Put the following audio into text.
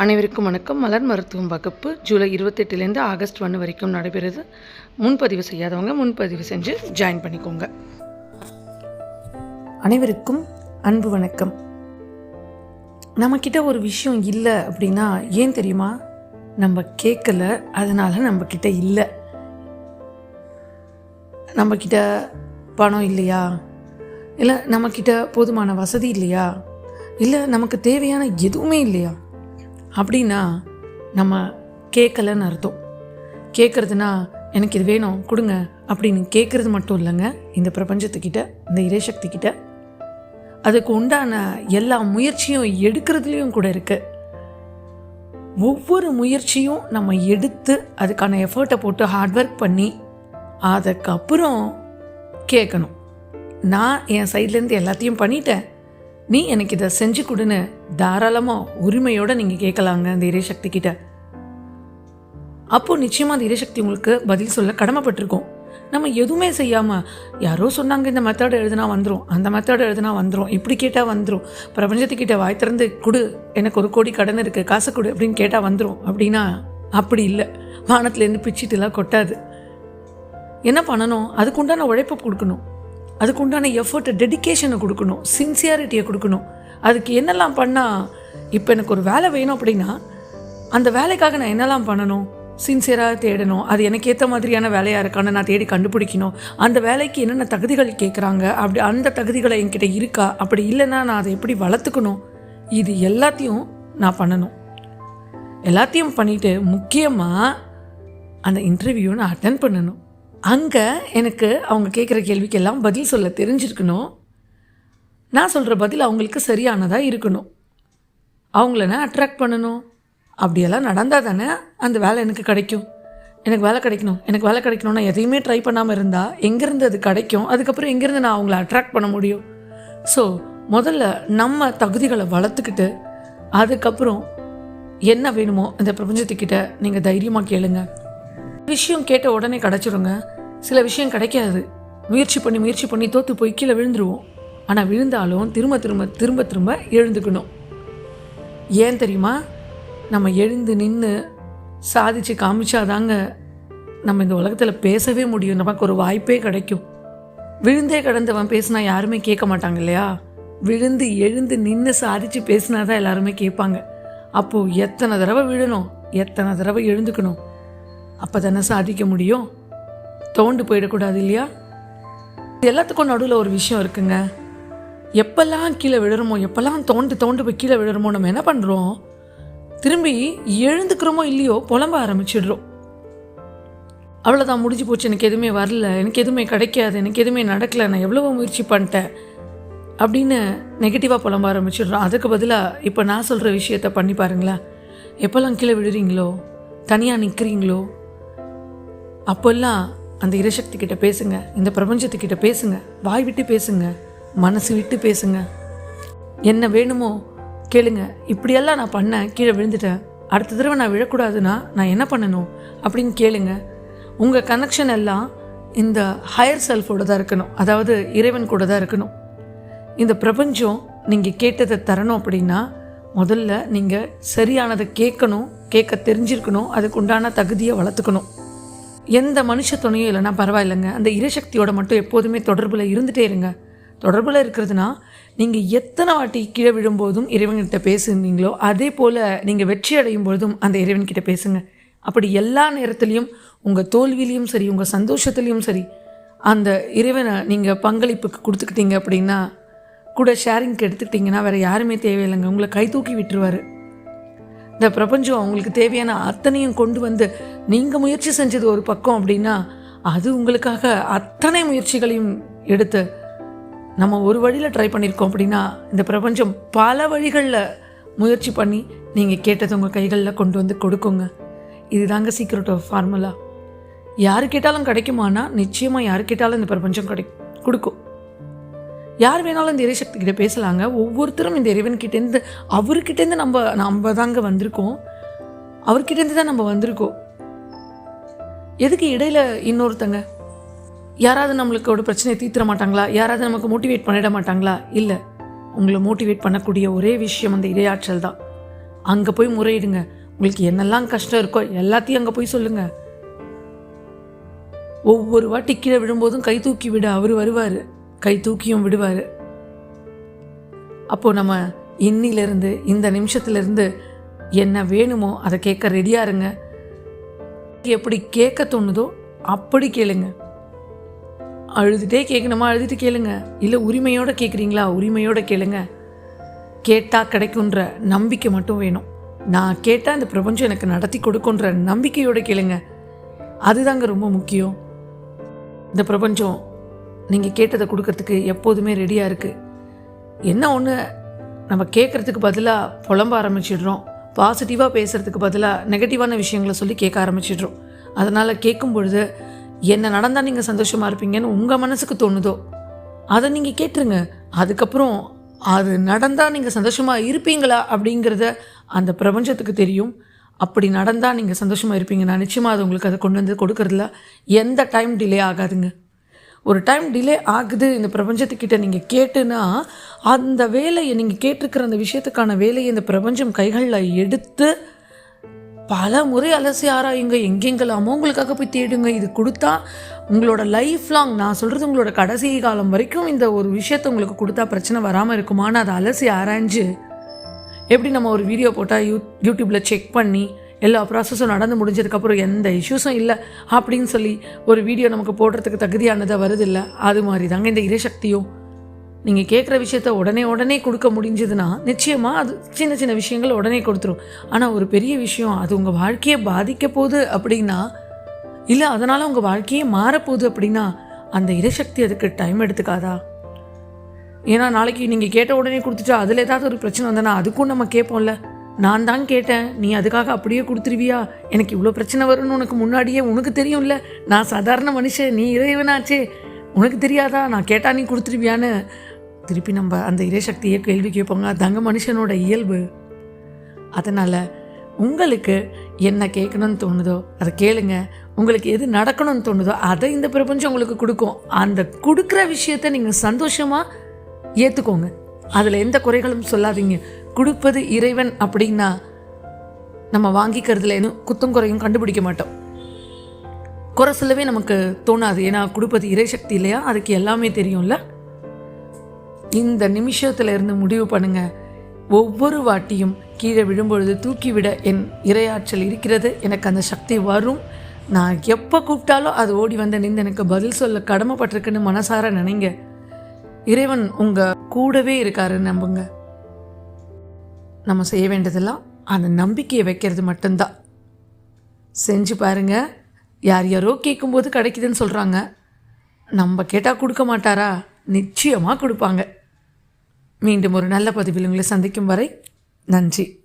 அனைவருக்கும் வணக்கம். மலர் மருத்துவம் வகுப்பு ஜூலை இருபத்தெட்டுலேருந்து ஆகஸ்ட் ஒன்று வரைக்கும் நடைபெறுது. முன்பதிவு செய்யாதவங்க முன்பதிவு செஞ்சு ஜாயின் பண்ணிக்கோங்க. அனைவருக்கும் அன்பு வணக்கம். நம்மக்கிட்ட ஒரு விஷயம் இல்லை அப்படின்னா ஏன் தெரியுமா? நம்ம கேட்கல அதனால் நம்மக்கிட்ட இல்லை. நம்மக்கிட்ட பணம் இல்லையா? இல்லை நம்மக்கிட்ட போதுமான வசதி இல்லையா? இல்லை நமக்கு தேவையான எதுவுமே இல்லையா? அப்படின்னா நம்ம கேட்கலன்னு அர்த்தம். கேட்குறதுனா எனக்கு இது வேணும் கொடுங்க அப்படின்னு கேட்குறது மட்டும் இல்லைங்க. இந்த பிரபஞ்சத்துக்கிட்ட இந்த இறைசக்திக்கிட்ட. அதுக்கு உண்டான எல்லா முயற்சியும் எடுக்கிறதுலையும் கூட இருக்குது ஒவ்வொரு முயற்சியும் நம்ம எடுத்து அதுக்கான எஃபர்ட்டை போட்டு ஹார்ட் ஒர்க் பண்ணி அதுக்கப்புறம் கேட்கணும். நான் என் சைட்லேருந்து எல்லாத்தையும் பண்ணிட்டேன். நீ எனக்கு இதை செஞ்சு கொடுன்னு தாராளமாக உரிமையோடு நீங்கள் கேட்கலாங்க அந்த இறைசக்தி கிட்ட. அப்போது நிச்சயமாக அந்த இறைசக்தி உங்களுக்கு பதில் சொல்ல கடமைப்பட்டிருக்கோம். நம்ம எதுவுமே செய்யாமல் யாரோ சொன்னாங்க இந்த மெத்தட் எழுதுனா வந்துடும் அந்த மெத்தட் எழுதுனா வந்துடும் இப்படி கேட்டால் வந்துடும் பிரபஞ்சத்துக்கிட்ட வாய் திறந்து கொடு எனக்கு ஒரு கோடி கடன் இருக்குது காசு கொடு அப்படின்னு கேட்டால் வந்துடும் அப்படின்னா அப்படி இல்லை. வானத்துலேருந்து பிச்சுட்டுலாம் கொட்டாது. என்ன பண்ணணும்? அதுக்குண்டான உழைப்பை கொடுக்கணும். அதுக்குண்டான எஃபர்ட்டை டெடிக்கேஷனை கொடுக்கணும். சின்சியாரிட்டியை கொடுக்கணும். அதுக்கு என்னெல்லாம் பண்ணால் இப்போ எனக்கு ஒரு வேலை வேணும் அப்படின்னா அந்த வேலைக்காக நான் என்னெல்லாம் பண்ணணும்? சின்சியராக தேடணும். அது எனக்கு ஏற்ற மாதிரியான வேலையாக இருக்கான்னு நான் தேடி கண்டுபிடிக்கணும். அந்த வேலைக்கு என்னென்ன தகுதிகள் கேட்குறாங்க அப்படி அந்த தகுதிகளை என்கிட்ட இருக்கா? அப்படி இல்லைன்னா நான் அதை எப்படி வளர்த்துக்கணும்? இது எல்லாத்தையும் நான் பண்ணணும். எல்லாத்தையும் பண்ணிட்டு முக்கியமாக அந்த இன்டர்வியூ நான் அட்டன் பண்ணணும். அங்கே எனக்கு அவங்க கேட்குற கேள்விக்கெல்லாம் பதில் சொல்ல தெரிஞ்சிருக்கணும். நான் சொல்கிற பதில் அவங்களுக்கு சரியானதாக இருக்கணும். அவங்கள நான் அட்ராக்ட் பண்ணணும். அப்படியெல்லாம் நடந்தால் தானே அந்த வேலை எனக்கு கிடைக்கும். எனக்கு வேலை கிடைக்கணும். எனக்கு வேலை கிடைக்கணும்னா எதையுமே ட்ரை பண்ணாமல் இருந்தால் எங்கேருந்து அது கிடைக்கும்? அதுக்கப்புறம் எங்கேருந்து நான் அவங்கள அட்ராக்ட் பண்ண முடியும்? ஸோ முதல்ல நம்ம தகுதிகளை வளர்த்துக்கிட்டு அதுக்கப்புறம் என்ன வேணுமோ இந்த பிரபஞ்சத்துக்கிட்ட நீங்கள் தைரியமாக கேளுங்க. விஷயம் கேட்ட உடனே கிடச்சிருங்க. சில விஷயம் கிடைக்காது. முயற்சி பண்ணி முயற்சி பண்ணி தோற்று போய் கீழே விழுந்துருவோம். ஆனால் விழுந்தாலும் திரும்ப திரும்ப திரும்ப திரும்ப எழுந்துக்கணும். ஏன் தெரியுமா? நம்ம எழுந்து நின்று சாதிச்சு காமிச்சாதாங்க நம்ம இந்த உலகத்தில் பேசவே முடியும். நமக்கு ஒரு வாய்ப்பே கிடைக்கும். விழுந்தே கிடந்தவன் பேசினா யாருமே கேட்க மாட்டாங்க இல்லையா? விழுந்து எழுந்து நின்று சாதிச்சு பேசினா தான் எல்லாருமே கேட்பாங்க. அப்போது எத்தனை தடவை விழணும்? எத்தனை தடவை எழுந்துக்கணும்? அப்போ தானே சாதிக்க முடியும். தோண்டு போயிடக்கூடாது இல்லையா? எல்லாத்துக்கும் நடுவில் ஒரு விஷயம் இருக்குங்க. எப்பெல்லாம் கீழே விழுறோமோ எப்பெல்லாம் தோண்டு தோண்டு போய் கீழே விழுறோமோ நம்ம என்ன பண்ணுறோம் திரும்பி எழுந்துக்கிறோமோ இல்லையோ புலம்ப ஆரம்பிச்சிடுறோம். அவ்வளோதான் முடிஞ்சு போச்சு. எனக்கு எதுவுமே வரல. எனக்கு எதுவுமே கிடைக்காது. எனக்கு எதுவுமே நடக்கலை. நான் எவ்வளவோ முயற்சி பண்ணிட்டேன் அப்படின்னு நெகட்டிவாக புலம்ப ஆரம்பிச்சிடுறோம். அதுக்கு பதிலாக இப்போ நான் சொல்கிற விஷயத்த பண்ணி பாருங்களேன். எப்போல்லாம் கீழே விழுறீங்களோ தனியாக நிற்கிறீங்களோ அப்போல்லாம் அந்த இரசக்தி கிட்ட பேசுங்க. இந்த பிரபஞ்சத்துக்கிட்ட பேசுங்க. வாய் விட்டு பேசுங்க. மனசு விட்டு பேசுங்க. என்ன வேணுமோ கேளுங்க. இப்படியெல்லாம் நான் பண்ணேன் கீழே விழுந்துட்டேன். அடுத்த தடவை நான் விழக்கூடாதுன்னா நான் என்ன பண்ணணும் அப்படின்னு கேளுங்க. உங்கள் கனெக்ஷன் எல்லாம் இந்த ஹையர் செல்ஃபோட தான் இருக்கணும். அதாவது இறைவன் கூட தான் இருக்கணும். இந்த பிரபஞ்சம் நீங்கள் கேட்டதை தரணும் அப்படின்னா முதல்ல நீங்கள் சரியானதை கேட்கணும் கேட்க தெரிஞ்சிருக்கணும் அதுக்கு உண்டான தகுதியை வளர்த்துக்கணும். எந்த மனுஷ துணையும் இல்லைன்னா பரவாயில்லைங்க. அந்த இறைசக்தியோட மட்டும் எப்போதுமே தொடர்பில் இருந்துகிட்டே இருங்க. தொடர்பில் இருக்கிறதுனா நீங்கள் எத்தனை வாட்டி கீழே விழும்போதும் இறைவன்கிட்ட பேசுனீங்களோ அதே போல் நீங்கள் வெற்றி அடையும் பொழுதும் அந்த இறைவன்கிட்ட பேசுங்க. அப்படி எல்லா நேரத்துலையும் உங்கள் தோல்விலையும் சரி உங்கள் சந்தோஷத்துலேயும் சரி அந்த இறைவனை நீங்கள் பங்களிப்புக்கு கொடுத்துக்கிட்டீங்க அப்படின்னா கூட ஷேரிங்க்கு எடுத்துக்கிட்டிங்கன்னா வேறு யாருமே தேவையில்லைங்க. உங்களை கை தூக்கி விட்டுருவார். இந்த பிரபஞ்சம் அவங்களுக்கு தேவையான அத்தனையும் கொண்டு வந்து நீங்கள் முயற்சி செஞ்சது ஒரு பக்கம் அப்படின்னா அது உங்களுக்காக அத்தனை முயற்சிகளையும் எடுத்து நம்ம ஒரு வழியில் ட்ரை பண்ணியிருக்கோம் அப்படின்னா இந்த பிரபஞ்சம் பல வழிகளில் முயற்சி பண்ணி நீங்கள் கேட்டது உங்கள் கைகளில் கொண்டு வந்து கொடுக்குங்க. இதுதாங்க சீக்ரெட் ஆஃப் ஃபார்முலா யார் கேட்டாலும் கிடைக்குமானா நிச்சயமாக யார் கேட்டாலும் இந்த பிரபஞ்சம் கிடை கொடுக்கும். யார் வேணாலும் இந்த இறைசக்தி கிட்ட பேசலாங்க. ஒவ்வொருத்தரும் இந்த இறைவன்கிட்டேருந்து அவர்கிட்டேருந்து நம்ம நம்ம தாங்க வந்திருக்கோம். அவர்கிட்டேருந்து தான் நம்ம வந்திருக்கோம். எதுக்கு இடையில இன்னொருத்தங்க யாராவது நம்மளுக்கு ஒரு பிரச்சனையை தீர்த்திட மாட்டாங்களா? யாராவது நமக்கு மோட்டிவேட் பண்ணிட மாட்டாங்களா? இல்லை. உங்களை மோட்டிவேட் பண்ணக்கூடிய ஒரே விஷயம் அந்த இரையாற்றல் தான். அங்கே போய் முறையிடுங்க. உங்களுக்கு என்னெல்லாம் கஷ்டம் இருக்கோ எல்லாத்தையும் அங்கே போய் சொல்லுங்கள் ஒவ்வொரு வாட்டி கீழே விழும்போதும் கை தூக்கி விட. அவர் வருவார். கை தூக்கியும் விடுவார். அப்போது நம்ம இன்னிலிருந்து இந்த நிமிஷத்துலேருந்து என்ன வேணுமோ அதை கேட்க ரெடியாக இருங்க. எப்படி கேட்க தோணுதோ அப்படி கேளுங்கள் அழுதுகிட்டே கேட்கணுமா அழுதுட்டு கேளுங்க. இல்லை உரிமையோடு கேட்குறீங்களா உரிமையோடு கேளுங்க. கேட்டால் கிடைக்குன்ற நம்பிக்கை மட்டும் வேணும். நான் கேட்டால் இந்த பிரபஞ்சம் எனக்கு நடத்தி கொடுக்குன்ற நம்பிக்கையோடு கேளுங்க. அதுதாங்க ரொம்ப முக்கியம். இந்த பிரபஞ்சம் நீங்கள் கேட்டதை கொடுக்கறதுக்கு எப்போதுமே ரெடியாக இருக்குது என்ன ஒன்று நம்ம கேட்குறதுக்கு பதிலாக புலம்ப ஆரம்பிச்சிடுறோம். பாசிட்டிவாக பேசுகிறதுக்கு பதிலாக நெகட்டிவான விஷயங்களை சொல்லி கேட்க ஆரம்பிச்சிடுறோம். அதனால் கேட்கும் பொழுது என்ன நடந்தால் நீங்கள் சந்தோஷமாக இருப்பீங்கன்னு உங்கள் மனசுக்கு தோணுதோ அதை நீங்கள் கேட்டுருங்க. அதுக்கப்புறம் அது நடந்தால் நீங்கள் சந்தோஷமாக இருப்பீங்களா அப்படிங்கிறத அந்த பிரபஞ்சத்துக்கு தெரியும். அப்படி நடந்தால் நீங்கள் சந்தோஷமாக இருப்பீங்க. நான் நிச்சயமாக அது உங்களுக்கு அதை கொண்டு வந்து கொடுக்கறதுல எந்த டைம் டிலே ஆகாதுங்க. ஒரு டைம் டிலே ஆகுது இந்த பிரபஞ்சத்துக்கிட்ட நீங்கள் கேட்டுன்னா அந்த வேலையை நீங்கள் கேட்டிருக்கிற அந்த விஷயத்துக்கான வேலையை இந்த பிரபஞ்சம் கைகளில் எடுத்து பல முறை அலசி ஆராயுங்க எங்கெங்கெல்லாமோ உங்களுக்காக போய் தேடுங்க. இது கொடுத்தா உங்களோட லைஃப் லாங் நான் சொல்கிறது உங்களோட கடைசி காலம் வரைக்கும் இந்த ஒரு விஷயத்தை உங்களுக்கு கொடுத்தா பிரச்சனை வராமல் இருக்குமான்னு அதை அலசி ஆராய்ஞ்சு எப்படி நம்ம ஒரு வீடியோ போட்டால் யூ யூடியூப்பில் செக் பண்ணி எல்லா ப்ராசஸும் நடந்து முடிஞ்சதுக்கப்புறம் எந்த இஷ்யூஸும் இல்லை அப்படின்னு சொல்லி ஒரு வீடியோ நமக்கு போடுறதுக்கு தகுதியானதாக வருதில்ல அது மாதிரி தாங்க இந்த இறைசக்தியும் நீங்கள் கேட்குற விஷயத்த உடனே உடனே கொடுக்க முடிஞ்சதுன்னா நிச்சயமாக அது சின்ன சின்ன விஷயங்கள் உடனே கொடுத்துரும். ஆனால் ஒரு பெரிய விஷயம் அது உங்கள் வாழ்க்கையை பாதிக்க போகுது அப்படின்னா இல்லை அதனால் உங்கள் வாழ்க்கையே மாறப்போகுது அப்படின்னா அந்த இறைசக்தி அதுக்கு டைம் எடுத்துக்காதா? ஏன்னா நாளைக்கு நீங்கள் கேட்ட உடனே கொடுத்துட்டா அதில் ஏதாவது ஒரு பிரச்சனை வந்தனா அதுக்கும் நம்ம கேட்போம்ல நான் தான் கேட்டேன் நீ அதுக்காக அப்படியே கொடுத்துருவியா? எனக்கு இவ்வளோ பிரச்சனை வரும்னு உனக்கு முன்னாடியே உனக்கு தெரியும்ல. நான் சாதாரண மனுஷன் நீ இறைவனாச்சே. உனக்கு தெரியாதா? நான் கேட்டால் நீ கொடுத்துருவியான்னு. திருப்பி நம்ம அந்த இறைசக்தியை கேள்வி கேட்போங்க. அதாங்க மனுஷனோட இயல்பு. அதனால் உங்களுக்கு என்ன கேட்கணும்னு தோணுதோ அதை கேளுங்க. உங்களுக்கு எது நடக்கணும்னு தோணுதோ அதை இந்த பிரபஞ்சம் உங்களுக்கு கொடுக்கும். அந்த கொடுக்குற விஷயத்த நீங்கள் சந்தோஷமாக ஏற்றுக்கோங்க அதில் எந்த குறைகளும் சொல்லாதீங்க. கொடுப்பது இறைவன் அப்படின்னா நம்ம வாங்கிக்கிறதுல எதுவும் குத்தம் குறையும் கண்டுபிடிக்க மாட்டோம். குறை சொல்லவே நமக்கு தோணாது. ஏன்னா கொடுப்பது இறைசக்தி இல்லையா? அதுக்கு எல்லாமே தெரியும்ல. இந்த நிமிஷத்துல இருந்து முடிவு பண்ணுங்க. ஒவ்வொரு வாட்டியும் கீழே விழும்பொழுது தூக்கிவிட என் இரையாற்றல் இருக்கிறது. எனக்கு அந்த சக்தி வரும். நான் எப்போ கூப்பிட்டாலும் அது ஓடி வந்து நின்று எனக்கு பதில் சொல்ல கடமைப்பட்டிருக்குன்னு மனசார நினைங்க. இறைவன் உங்கள் கூடவே இருக்காருன்னு நம்புங்க. நம்ம செய்ய வேண்டியதெல்லாம் அந்த நம்பிக்கையை வைக்கிறது மட்டும்தான். செஞ்சு பாருங்க. யார் யாரோ கேட்கும்போது கிடைக்குதுன்னு சொல்கிறாங்க நம்ம கேட்டால் கொடுக்க மாட்டாரா? நிச்சயமாக கொடுப்பாங்க. மீண்டும் ஒரு நல்ல பதிவில் உங்களை சந்திக்கும் வரை நன்றி.